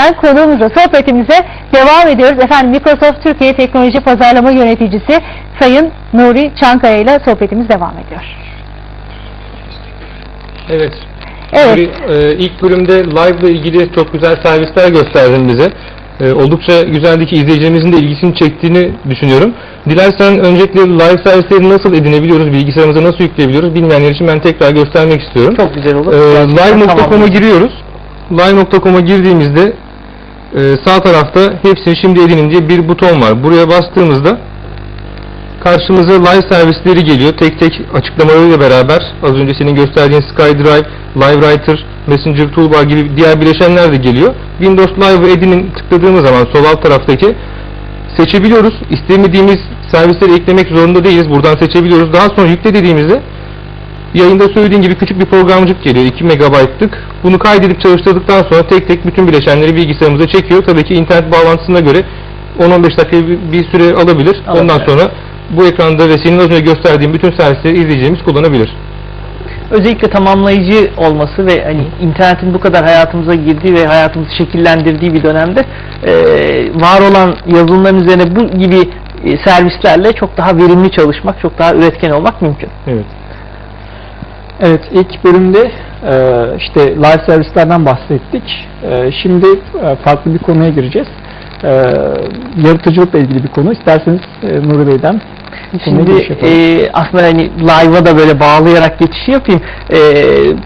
Ben konuğumuzla sohbetimize devam ediyoruz. Efendim Microsoft Türkiye Teknoloji Pazarlama Yöneticisi Sayın Nuri Çankaya ile sohbetimiz devam ediyor. Evet. Evet. Nuri, e, ilk bölümde live ile ilgili çok güzel servisler gösterdin bize. E, oldukça güzeldi ki izleyicilerimizin de ilgisini çektiğini düşünüyorum. Dilersen öncelikle live servisleri nasıl edinebiliyoruz, bilgisayarımıza nasıl yükleyebiliyoruz bilmeyenler için ben tekrar göstermek istiyorum. Çok güzel olur. Gerçekten Live.com'a giriyoruz. Live.com'a girdiğimizde e, sağ tarafta hepsini şimdi edinin diye bir buton var. Buraya bastığımızda karşımıza live servisleri geliyor. Tek tek açıklamalarıyla beraber az önce senin gösterdiğin SkyDrive, LiveWriter, Messenger Toolbar gibi diğer bileşenler de geliyor. Windows Live edinin tıkladığımız zaman sol alt taraftaki seçebiliyoruz. İstemediğimiz servisleri eklemek zorunda değiliz. Buradan seçebiliyoruz. Daha sonra yükle dediğimizde yayında söylediğim gibi küçük bir programcık geliyor 2 megabaytlık. Bunu kaydedip çalıştırdıktan sonra tek tek bütün bileşenleri bilgisayarımıza çekiyor. Tabii ki internet bağlantısına göre 10-15 dakika bir, süre alabilir. Alabilir. Ondan sonra bu ekranda ve senin az önce gösterdiğin bütün servisleri izleyeceğimiz kullanabilir. Özellikle tamamlayıcı olması ve hani internetin bu kadar hayatımıza girdiği ve hayatımızı şekillendirdiği bir dönemde e, var olan yazılımların üzerine bu gibi e, servislerle çok daha verimli çalışmak, çok daha üretken olmak mümkün. Evet. Evet ilk bölümde e, işte live servislerden bahsettik. E, Şimdi e, farklı bir konuya gireceğiz. Yaratıcılıkla ilgili bir konu. İsterseniz Nuri Bey'den Şimdi e, aslında hani live'a da böyle bağlayarak geçiş yapayım. E,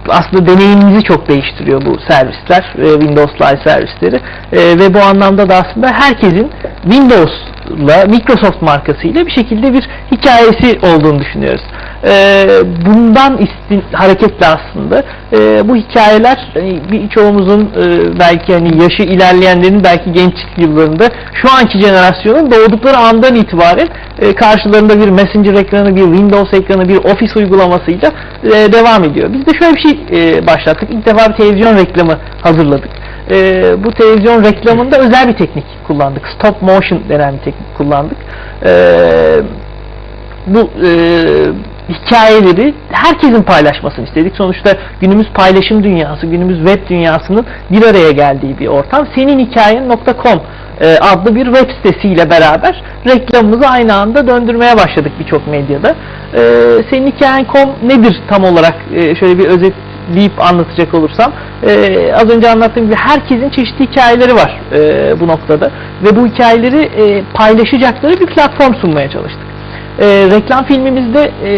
aslında deneyimimizi çok değiştiriyor bu servisler, e, Windows Live servisleri. E, ve bu anlamda da aslında herkesin Windows'la, Microsoft markasıyla bir şekilde bir hikayesi olduğunu düşünüyoruz. E, bundan istin, hareketle aslında e, bu hikayeler hani birçoğumuzun e, belki hani yaşı ilerleyenlerin belki gençlik yıllarında şu anki jenerasyonun doğdukları andan itibaren e, karşılarında bir Messenger ekranı, bir Windows ekranı, bir Office uygulamasıyla e, devam ediyor. Biz de şöyle bir şey e, başlattık. İlk defa bir televizyon reklamı hazırladık. E, bu televizyon reklamında özel bir teknik kullandık. Stop motion denen bir teknik kullandık. E, bu e, hikayeleri herkesin paylaşmasını istedik. Sonuçta günümüz paylaşım dünyası, günümüz web dünyasının bir araya geldiği bir ortam. Seninhikayen.com e, adlı bir web sitesiyle beraber reklamımızı aynı anda döndürmeye başladık birçok medyada. E, Seninhikayen.com nedir tam olarak e, şöyle bir özetleyip anlatacak olursam e, az önce anlattığım gibi herkesin çeşitli hikayeleri var e, bu noktada ve bu hikayeleri e, paylaşacakları bir platform sunmaya çalıştık. E, reklam filmimizde e,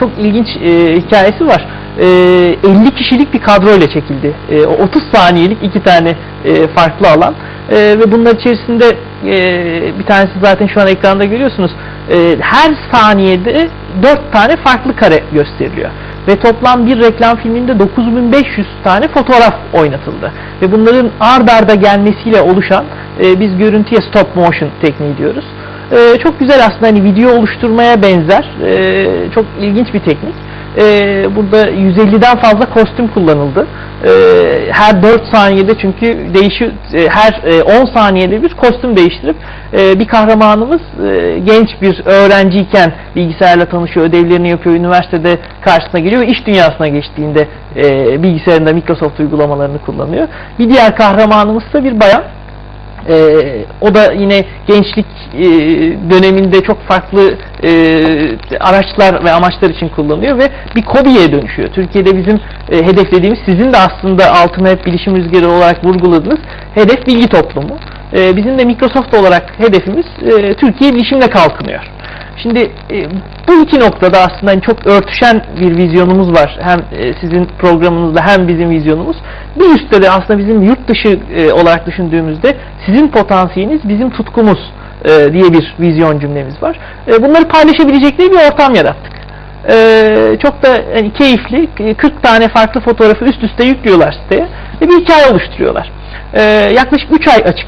çok ilginç e, hikayesi var. E, 50 kişilik bir kadro ile çekildi. E, o 30 saniyelik iki tane e, farklı alan E, ve bunlar içerisinde e, bir tanesi zaten şu an ekranda görüyorsunuz. E, her saniyede 4 tane farklı kare gösteriliyor. Ve toplam bir reklam filminde 9500 tane fotoğraf oynatıldı. Ve bunların ard arda gelmesiyle oluşan e, biz görüntüye stop motion tekniği diyoruz. Ee, çok güzel aslında hani video oluşturmaya benzer ee, çok ilginç bir teknik. Ee, burada 150'den fazla kostüm kullanıldı. Ee, her 4 saniyede çünkü değişiyor e, her e, 10 saniyede bir kostüm değiştirip e, bir kahramanımız e, genç bir öğrenciyken bilgisayarla tanışıyor, ödevlerini yapıyor, üniversitede karşısına geliyor ve iş dünyasına geçtiğinde e, bilgisayarında Microsoft uygulamalarını kullanıyor. Bir diğer kahramanımız da bir bayan. Ee, o da yine gençlik e, döneminde çok farklı e, araçlar ve amaçlar için kullanıyor ve bir kobiye dönüşüyor. Türkiye'de bizim e, hedeflediğimiz, sizin de aslında altına hep bilişim rüzgarı olarak vurguladığınız hedef bilgi toplumu. E, bizim de Microsoft olarak hedefimiz e, Türkiye bilişimle kalkınıyor. Şimdi e, bu iki noktada aslında çok örtüşen bir vizyonumuz var. Hem e, sizin programınızda hem bizim vizyonumuz. Bir üstte de aslında bizim yurt dışı e, olarak düşündüğümüzde sizin potansiyeliniz bizim tutkumuz e, diye bir vizyon cümlemiz var. E, bunları paylaşabilecekleri bir ortam yarattık. E, çok da hani, keyifli. e, 40 tane farklı fotoğrafı üst üste yüklüyorlar siteye ve bir hikaye oluşturuyorlar. E, yaklaşık 3 ay açık